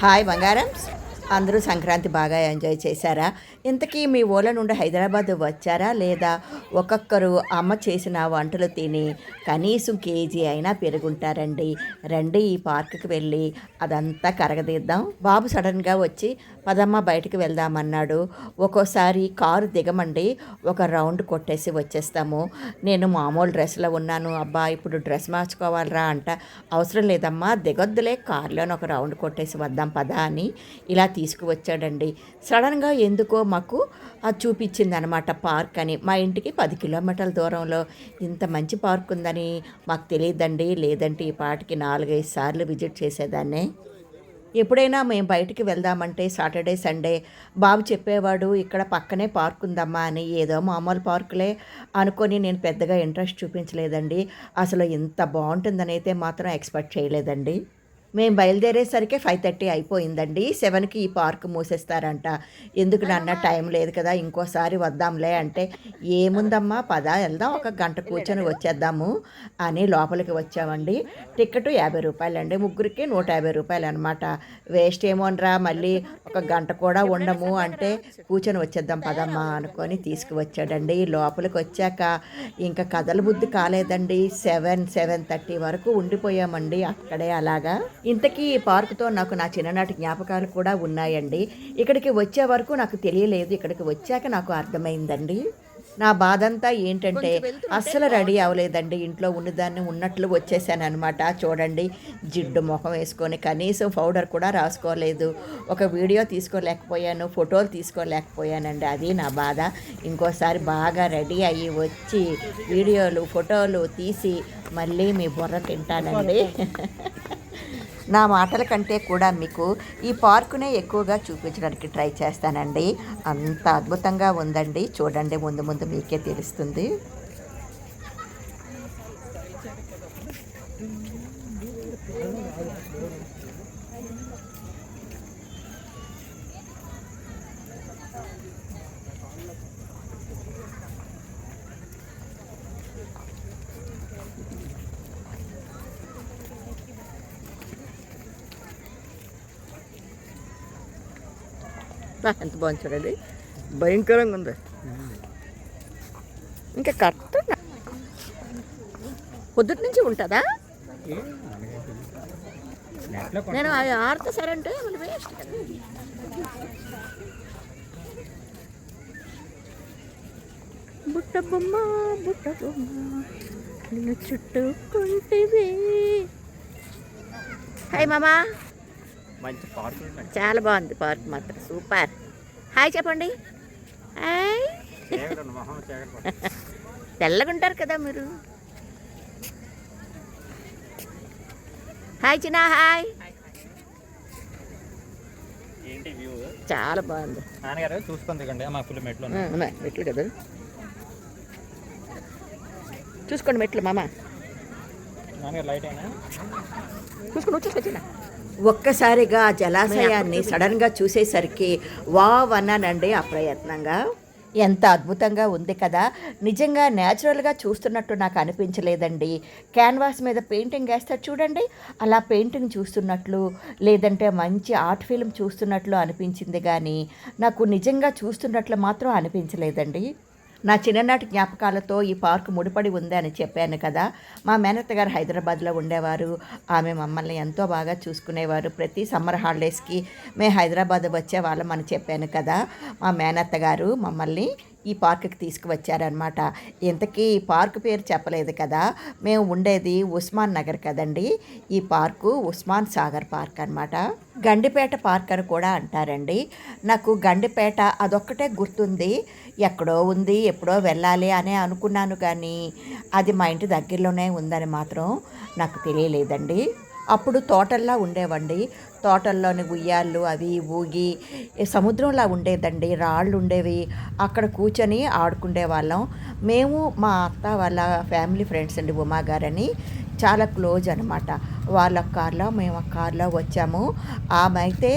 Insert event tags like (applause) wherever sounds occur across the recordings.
Hi బంగారమ్స్ అందరూ సంక్రాంతి బాగా enjoy చేశారా? ఇంతకీ మీ ఓల నుండి హైదరాబాద్ వచ్చారా? లేదా ఒక్కొక్కరు అమ్మ చేసిన వంటలు తిని కనీసం కేజీ అయినా పెరుగుంటారండి. రండి ఈ పార్కుకి వెళ్ళి అదంతా కరగదీద్దాం. బాబు సడన్గా వచ్చి పదమ్మ బయటకు వెళ్దామన్నాడు. ఒక్కోసారి కారు దిగమండి. ఒక రౌండ్ కొట్టేసి వచ్చేస్తాము. నేను మామూలు డ్రెస్లో ఉన్నాను. అబ్బా ఇప్పుడు డ్రెస్ మార్చుకోవాలరా అంట. అవసరం లేదమ్మా దిగొద్దులే. కారులోనే ఒక రౌండ్ కొట్టేసి వద్దాం పదా అని ఇలా తీసుకువచ్చాడండి. సడన్గా ఎందుకో మాకు అది చూపించింది అనమాట పార్క్ అని. మా ఇంటికి పది కిలోమీటర్ల దూరంలో ఇంత మంచి పార్క్ ఉందని మాకు తెలియదండి. లేదంటే ఈ పాటికి నాలుగైదు సార్లు విజిట్ చేసేదాన్నే. ఎప్పుడైనా మేము బయటికి వెళ్దామంటే సాటర్డే సండే బాబు చెప్పేవాడు ఇక్కడ పక్కనే పార్క్ ఉందమ్మా అని. ఏదో మామూలు పార్కులే అనుకొని నేను పెద్దగా ఇంట్రెస్ట్ చూపించలేదండి. అసలు ఇంత బాగుంటుందని అయితే మాత్రం ఎక్స్పెక్ట్ చేయలేదండి. మేము బయలుదేరేసరికి ఫైవ్ థర్టీ అయిపోయిందండి. సెవెన్కి ఈ పార్క్ మూసేస్తారంట. ఎందుకు నాన్న టైం లేదు కదా ఇంకోసారి వద్దాంలే అంటే ఏముందమ్మా పద వెళ్దాం ఒక గంట కూర్చొని వచ్చేద్దాము అని లోపలికి వచ్చామండి. టికెట్ యాభై రూపాయలండి. ముగ్గురికి నూట యాభై రూపాయలు అనమాట వేస్ట్ ఏమోనరా మళ్ళీ ఒక గంట కూడా ఉండము అంటే కూర్చొని వచ్చేద్దాం పదమ్మా అనుకొని తీసుకువచ్చాడండి. లోపలికి వచ్చాక ఇంకా కథల బుద్ధి కాలేదండి. సెవెన్ సెవెన్ థర్టీ వరకు ఉండిపోయామండి అక్కడే అలాగా. ఇంతకీ ఈ పార్కుతో నాకు నా చిన్ననాటి జ్ఞాపకాలు కూడా ఉన్నాయండి. ఇక్కడికి వచ్చే వరకు నాకు తెలియలేదు. ఇక్కడికి వచ్చాక నాకు అర్థమైందండి. నా బాధ అంతా ఏంటంటే అస్సలు రెడీ అవ్వలేదండి. ఇంట్లో ఉన్నదాన్ని ఉన్నట్లు వచ్చేసాను అనమాట చూడండి జిడ్డు ముఖం వేసుకొని కనీసం పౌడర్ కూడా రాసుకోలేదు. ఒక వీడియో తీసుకోలేకపోయాను ఫోటోలు తీసుకోలేకపోయానండి. అది నా బాధ. ఇంకోసారి బాగా రెడీ అయ్యి వచ్చి వీడియోలు ఫోటోలు తీసి మళ్ళీ మీ బుర్ర తింటానండి. (laughs) నా మాటల కంటే కూడా మీకు ఈ పార్కునే ఎక్కువగా చూపించడానికి ట్రై చేస్తానండి. అంత అద్భుతంగా ఉందండి. చూడండి ముందు ముందు మీకే తెలుస్తుంది. ఎంత బాగుంది చూడండి. భయంకరంగా ఉంది. ఇంకా కరెక్ట్ పొద్దుటి నుంచి ఉంటుందా? నేను అది ఆడితే సరే అంటే మళ్ళీ వేస్ట్ కదా బుట్ట బొమ్మ బుట్ట బొమ్మ నిన్ను చుట్టుకుంటేవి హాయ్ మామా. మంచి ఉన్నాయి చాలా బాగుంది పార్క్ మాత్రం. సూపర్. హాయ్ చెప్పండి. హాయ్. చీకటి మొహం చీకటి పడుతుంది. (laughs) తెల్లగా ఉంటారు కదా మీరు. హాయ్ చిన్న హాయ్. చాలా బాగుంది. నాన్నగారు చూసుకుంది కండి మా ఫుల్ మెట్లు మెట్లు కదా. చూసుకోండి మెట్లు మామ. నాన్నగారు లైట్ అయినా చూసుకుని వచ్చేసి ఒక్కసారిగా ఆ జలాశయాన్ని సడన్గా చూసేసరికి వావ్ అన్నానండి అప్రయత్నంగా ఎంత అద్భుతంగా ఉంది కదా. నిజంగా న్యాచురల్గా చూస్తున్నట్టు నాకు అనిపించలేదండి. క్యాన్వాస్ మీద పెయింటింగ్ వేస్తారు చూడండి. అలా పెయింటింగ్ చూస్తున్నట్లు లేదంటే మంచి ఆర్ట్ ఫిల్మ్ చూస్తున్నట్లు అనిపించింది కానీ నాకు నిజంగా చూస్తున్నట్లు మాత్రం అనిపించలేదండి. నా చిన్ననాటి జ్ఞాపకాలతో ఈ పార్క్ ముడిపడి ఉంది అని చెప్పాను కదా. మా మేనత్త గారు హైదరాబాద్లో ఉండేవారు. ఆమె మమ్మల్ని ఎంతో బాగా చూసుకునేవారు. ప్రతి సమ్మర్ హాలిడేస్కి మేము హైదరాబాద్ వచ్చేవాళ్ళం అని చెప్పాను కదా. మా మేనత్త గారు మమ్మల్ని ఈ పార్కుకి తీసుకువచ్చారనమాట ఇంతకీ ఈ పార్క్ పేరు చెప్పలేదు కదా. మేము ఉండేది ఉస్మాన్ నగర్ కదండి. ఈ పార్కు ఉస్మాన్ సాగర్ పార్క్ అనమాట గండిపేట పార్క్ అని కూడా అంటారండి. నాకు గండిపేట అదొక్కటే గుర్తుంది. ఎక్కడో ఉంది ఎప్పుడో వెళ్ళాలి అనే అనుకున్నాను కానీ అది మా ఇంటి దగ్గరలోనే ఉందని మాత్రం నాకు తెలియలేదండి. అప్పుడు తోటల్లా ఉండేవండి. తోటల్లోని ఉయ్యాళ్ళు అవి ఊగి సముద్రంలా ఉండేదండి. రాళ్ళు ఉండేవి అక్కడ కూర్చొని ఆడుకునే వాళ్ళం మేము మా అత్త వాళ్ళ ఫ్యామిలీ ఫ్రెండ్స్ అండి ఉమా గారని. చాలా క్లోజ్ అనమాట. వాళ్ళ కార్లో మేము ఆ కార్లో వచ్చాము. ఆమె అయితే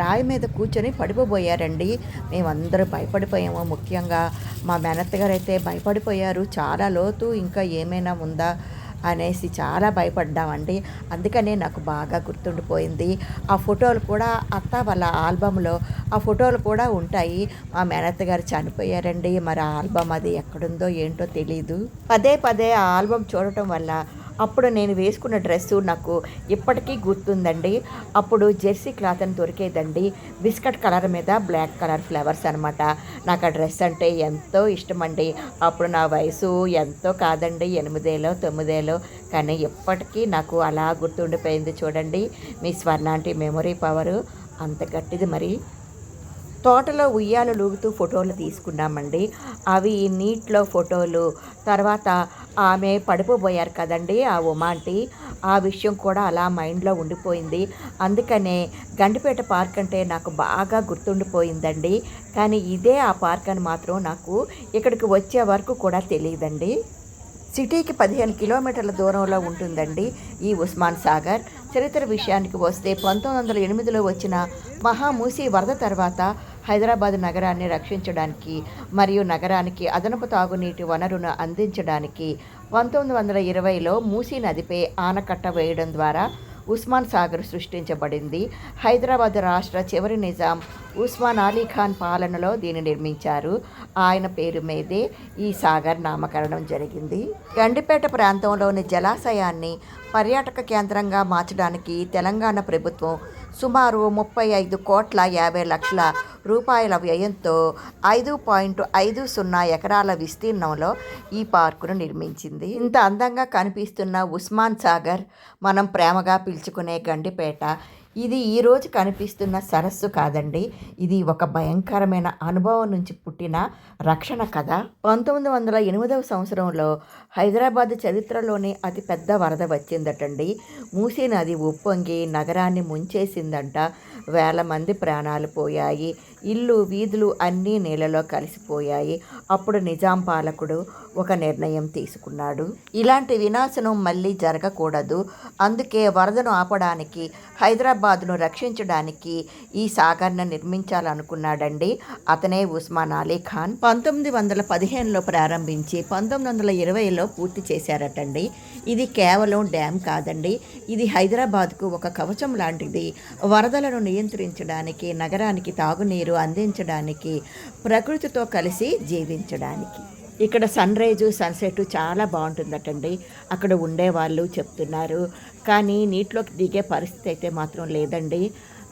రాయి మీద కూర్చొని పడిపోబోయారండి. మేమందరూ భయపడిపోయాము. ముఖ్యంగా మా మేనత్త గారు అయితే భయపడిపోయారు. చాలా లోతు ఇంకా ఏమైనా ఉందా? అనేసి చాలా భయపడ్డామండి. అందుకనే నాకు బాగా గుర్తుండిపోయింది. ఆ ఫోటోలు కూడా అత్త వాళ్ళ ఆల్బంలో ఆ ఫోటోలు కూడా ఉంటాయి. మా మేనత్త గారు చనిపోయారండి. మరి ఆ ఆల్బమ్ అది ఎక్కడుందో ఏంటో తెలీదు. పదే పదే ఆ ఆల్బమ్ చూడటం వల్ల అప్పుడు నేను వేసుకున్న డ్రెస్సు నాకు ఇప్పటికీ గుర్తుందండి. అప్పుడు జెర్సీ క్లాత్ అని దొరికేదండి. బిస్కెట్ కలర్ మీద బ్లాక్ కలర్ ఫ్లవర్స్ అనమాట నాకు ఆ డ్రెస్ అంటే ఎంతో ఇష్టమండి. అప్పుడు నా వయసు ఎంతో కాదండి ఎనిమిదేలో తొమ్మిదేలో. కానీ ఇప్పటికీ నాకు అలా గుర్తుండిపోయింది చూడండి. మీ స్వర్ణాంటి మెమొరీ పవరు అంత గట్టిది మరి. తోటలో ఉయ్యాలు లూగుతూ ఫోటోలు తీసుకున్నామండి. అవి నీటిలో ఫోటోలు తర్వాత ఆమె పడిపోబోయారు కదండి ఆ ఉమాంటి ఆ విషయం కూడా అలా మైండ్లో ఉండిపోయింది. అందుకనే గండిపేట పార్క్ అంటే నాకు బాగా గుర్తుండిపోయిందండి. కానీ ఇదే ఆ పార్క్ అని మాత్రం నాకు ఇక్కడికి వచ్చే వరకు కూడా తెలియదండి. సిటీకి పదిహేను కిలోమీటర్ల దూరంలో ఉంటుందండి ఈ ఉస్మాన్ సాగర్. చరిత్ర విషయానికి వస్తే పంతొమ్మిది వందల ఎనిమిదిలో వచ్చిన మహామూసి వరద తర్వాత హైదరాబాద్ నగరాన్ని రక్షించడానికి మరియు నగరానికి అదనపు తాగునీటి వనరును అందించడానికి పంతొమ్మిది వందల ఇరవైలో మూసీ నదిపై ఆనకట్ట వేయడం ద్వారా ఉస్మాన్ సాగర్ సృష్టించబడింది. హైదరాబాద్ రాష్ట్ర చివరి నిజాం ఉస్మాన్ అలీ ఖాన్ పాలనలో దీన్ని నిర్మించారు. ఆయన పేరు మీదే ఈ సాగర్ నామకరణం జరిగింది. గండిపేట ప్రాంతంలోని జలాశయాన్ని పర్యాటక కేంద్రంగా మార్చడానికి తెలంగాణ ప్రభుత్వం సుమారు ముప్పై ఐదు కోట్ల యాభై లక్షల రూపాయల వ్యయంతో ఐదు పాయింట్ ఐదు సున్నా ఎకరాల విస్తీర్ణంలో ఈ పార్కును నిర్మించింది. ఇంత అందంగా కనిపిస్తున్న ఉస్మాన్ సాగర్ మనం ప్రేమగా పిలుచుకునే గండిపేట. ఇది ఈరోజు కనిపిస్తున్న సరస్సు కాదండి. ఇది ఒక భయంకరమైన అనుభవం నుంచి పుట్టిన రక్షణ కథ. పంతొమ్మిది వందల ఎనిమిదవ సంవత్సరంలో హైదరాబాద్ చరిత్రలోనే అతిపెద్ద వరద వచ్చిందటండి. మూసీ నది ఉప్పొంగి నగరాన్ని ముంచేసిందంట వేల మంది ప్రాణాలు పోయాయి. ఇల్లు వీధులు అన్నీ నీళ్ళలో కలిసిపోయాయి. అప్పుడు నిజాం పాలకుడు ఒక నిర్ణయం తీసుకున్నాడు. ఇలాంటి వినాశనం మళ్ళీ జరగకూడదు. అందుకే వరదను ఆపడానికి హైదరాబాద్ను రక్షించడానికి ఈ సాగర్ను నిర్మించాలనుకున్నాడండి అతనే ఉస్మాన్ అలీ ఖాన్. పంతొమ్మిది వందల పదిహేనులో ప్రారంభించి పంతొమ్మిది వందల ఇరవైలో పూర్తి చేశారటండి. ఇది కేవలం డ్యామ్ కాదండి. ఇది హైదరాబాద్కు ఒక కవచం లాంటిది. వరదలను నియంత్రించడానికి నగరానికి తాగునీరు అందించడానికి ప్రకృతితో కలిసి జీవించడానికి. ఇక్కడ సన్ రైజు సన్సెట్ చాలా బాగుంటుందటండి. అక్కడ ఉండేవాళ్ళు చెప్తున్నారు. కానీ నీటిలోకి దిగే పరిస్థితి అయితే మాత్రం లేదండి.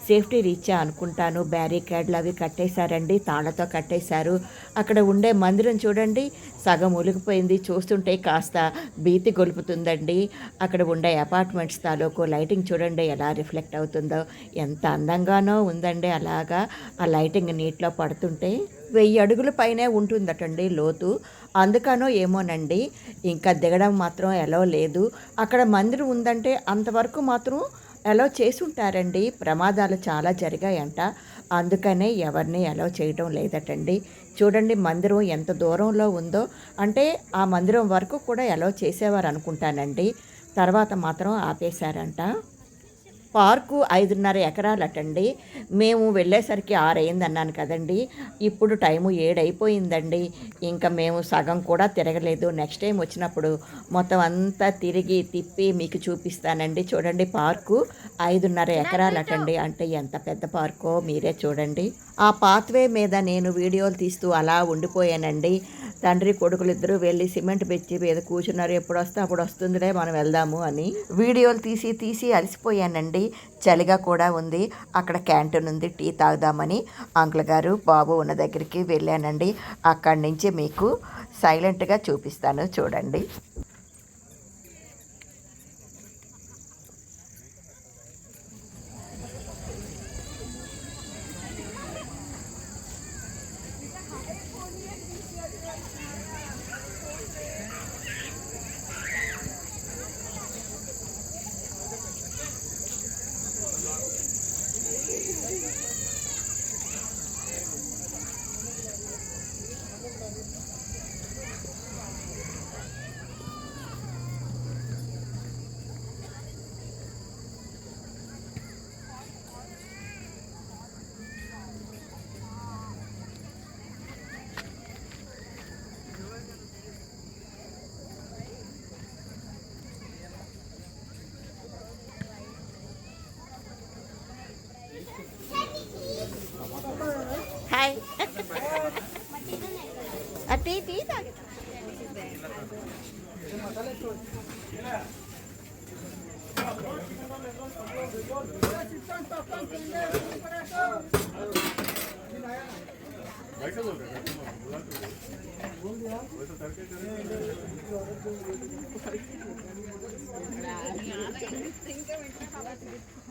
సేఫ్టీ రీచా అనుకుంటాను. బ్యారికేడ్లు అవి కట్టేశారండి. తాళ్ళతో కట్టేశారు. అక్కడ ఉండే మందిరం చూడండి. సగం ఉలిగిపోయింది చూస్తుంటే కాస్త భీతి గొలుపుతుందండి. అక్కడ ఉండే అపార్ట్మెంట్స్ తాలూకు లైటింగ్ చూడండి. ఎలా రిఫ్లెక్ట్ అవుతుందో ఎంత అందంగానో ఉందండి అలాగా. ఆ లైటింగ్ నీటిలో పడుతుంటే వెయ్యి అడుగుల పైనే ఉంటుందటండి లోతు. అందుకనో ఏమోనండి. ఇంకా దిగడం మాత్రం ఎలా లేదు. అక్కడ మందిరం ఉందంటే అంతవరకు మాత్రం అలో చేసి ఉంటారండి ప్రమాదాలు చాలా జరిగాయంట. అందుకనే ఎవరిని అలో చేయడం లేదటండి. చూడండి మందిరం ఎంత దూరంలో ఉందో. అంటే ఆ మందిరం వరకు కూడా అలో చేసేవారు అనుకుంటానండి తర్వాత మాత్రం ఆపేశారంట. పార్కు ఐదున్నర ఎకరాలటండి. మేము వెళ్ళేసరికి ఆరు అయింది అన్నాను కదండి. ఇప్పుడు టైము ఏడైపోయిందండి. ఇంకా మేము సగం కూడా తిరగలేదు. నెక్స్ట్ టైం వచ్చినప్పుడు మొత్తం అంతా తిరిగి తిప్పి మీకు చూపిస్తానండి. చూడండి పార్కు ఐదున్నర ఎకరాలటండి. అంటే ఎంత పెద్ద పార్కో మీరే చూడండి. ఆ పాత్వే మీద నేను వీడియోలు తీస్తూ అలా ఉండిపోయానండి. తండ్రి కొడుకులు ఇద్దరు వెళ్ళి సిమెంట్ పెంచి మీద కూర్చున్నారు. ఎప్పుడు వస్తే అప్పుడు వస్తుందిలే మనం వెళ్దాము అని. వీడియోలు తీసి తీసి అలసిపోయానండి. కాబట్టి చలిగా కూడా ఉంది. అక్కడ క్యాంటీన్ ఉంది. టీ తాగుదామని. అంకుల్ గారు బాబు ఉన్న దగ్గరికి వెళ్ళానండి. అక్కడి నుంచి మీకు సైలెంట్గా చూపిస్తాను. చూడండి.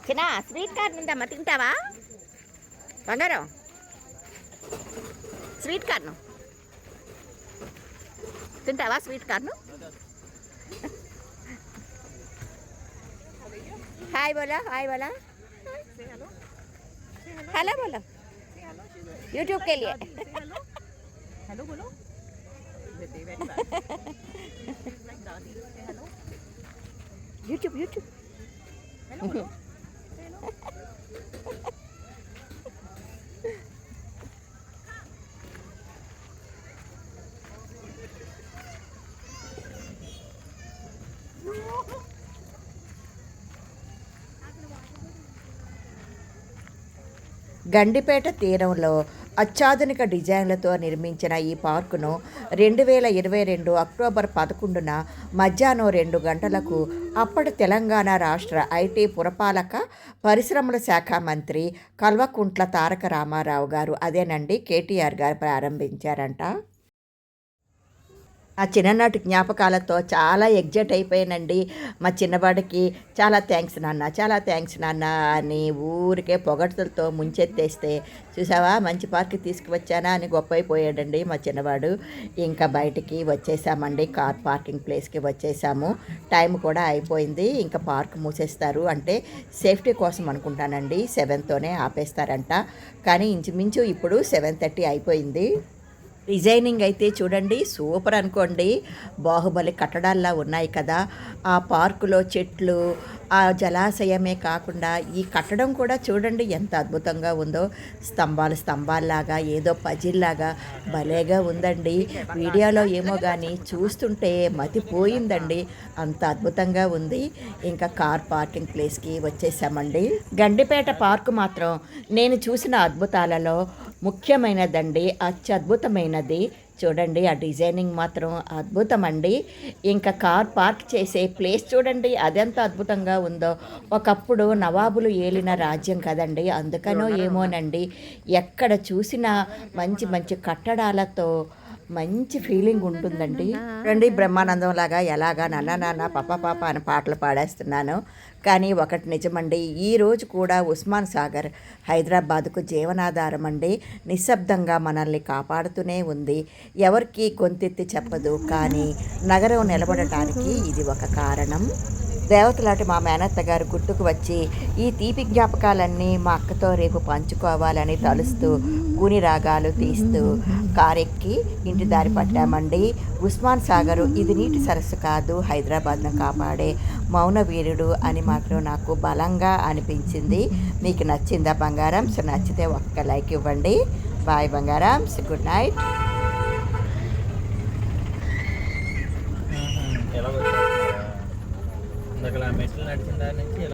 చిన్న స్వీట్ కార్న్ ఉందమ్మా తింటావా? బంగారం. స్వీట్ కార్ను తింటావా స్వీట్ కార్ను हाय बोला हाय बोला। हेलो बोलो। यूट्यूब के लिए। हेलो बोलो। यूट्यूब यूट्यूब (laughs) గండిపేట తీరంలో అత్యాధునిక డిజైన్లతో నిర్మించిన ఈ పార్కును రెండు వేల ఇరవై రెండు అక్టోబర్ పదకొండున మధ్యాహ్నం రెండు గంటలకు అప్పటి తెలంగాణ రాష్ట్ర ఐటీ పురపాలక పరిశ్రమల శాఖ మంత్రి కల్వకుంట్ల తారక రామారావు గారు అదేనండి కేటీఆర్ గారు ప్రారంభించారంట. ఆ చిన్ననాటి జ్ఞాపకాలతో చాలా ఎగ్జైట్ అయిపోయానండి. మా చిన్నవాడికి చాలా థ్యాంక్స్ నాన్న చాలా థ్యాంక్స్ నాన్న అని ఊరికే పొగడ్తలతో ముంచెత్తేస్తే చూసావా మంచి పార్క్ తీసుకువచ్చానా అని గొప్ప అయిపోయాడండి మా చిన్నవాడు. ఇంకా బయటికి వచ్చేసామండి కార్ పార్కింగ్ ప్లేస్కి వచ్చేసాము. టైం కూడా అయిపోయింది ఇంకా పార్క్ మూసేస్తారు అంటే సేఫ్టీ కోసం అనుకుంటానండి సెవెన్తోనే ఆపేస్తారంట. కానీ ఇంచుమించు ఇప్పుడు సెవెన్ థర్టీ అయిపోయింది. డిజైనింగ్ అయితే చూడండి సూపర్ అనుకోండి. బాహుబలి కట్టడాల్లా ఉన్నాయి కదా. ఆ పార్కులో చెట్లు ఆ జలాశయమే కాకుండా ఈ కట్టడం కూడా చూడండి ఎంత అద్భుతంగా ఉందో. స్తంభాలు స్తంభాల్లాగా ఏదో పజిల్లాగా భలేగా ఉందండి. వీడియోలో ఏమో కానీ చూస్తుంటే మతిపోయిందండి. అంత అద్భుతంగా ఉంది. ఇంకా కార్ పార్కింగ్ ప్లేస్కి వచ్చేసామండి. గండిపేట పార్కు మాత్రం నేను చూసిన అద్భుతాలలో ముఖ్యమైనదండి అత్యద్భుతమైనది. చూడండి ఆ డిజైనింగ్ మాత్రం అద్భుతం అండి ఇంకా కార్ పార్క్ చేసే ప్లేస్ చూడండి అదెంత అద్భుతంగా ఉందో. ఒకప్పుడు నవాబులు ఏలిన రాజ్యం కదండి అందుకనో ఏమోనండి. ఎక్కడ చూసినా మంచి మంచి కట్టడాలతో మంచి ఫీలింగ్ ఉంటుందండి. రండి బ్రహ్మానందం లాగా ఎలాగా నాన్న నాన్న పాప పాప అని పాటలు పాడేస్తున్నాను. కానీ ఒకటి నిజమండి ఈ రోజు కూడా ఉస్మాన్ సాగర్ హైదరాబాద్కు జీవనాధారం అండి. నిశ్శబ్దంగా మనల్ని కాపాడుతూనే ఉంది. ఎవరికి గొంతెత్తి చెప్పదు. కానీ నగరం నిలబడటానికి ఇది ఒక కారణం. దేవతలాంటి మా మేనత్త గారు గుర్తుకు వచ్చి ఈ తీపి జ్ఞాపకాలన్నీ మా అక్కతో రేపు పంచుకోవాలని తలుస్తూ కూని రాగాలు తీస్తూ కారెక్కి ఇంటి దారి పట్టామండి. ఉస్మాన్ సాగరు ఇది నీటి సరస్సు కాదు హైదరాబాద్ను కాపాడే మౌన వీరుడు అని మాత్రం నాకు బలంగా అనిపించింది. మీకు నచ్చిందా బంగారం? సో నచ్చితే ఒక్క లైక్ ఇవ్వండి. బాయ్ బంగారం. Good night.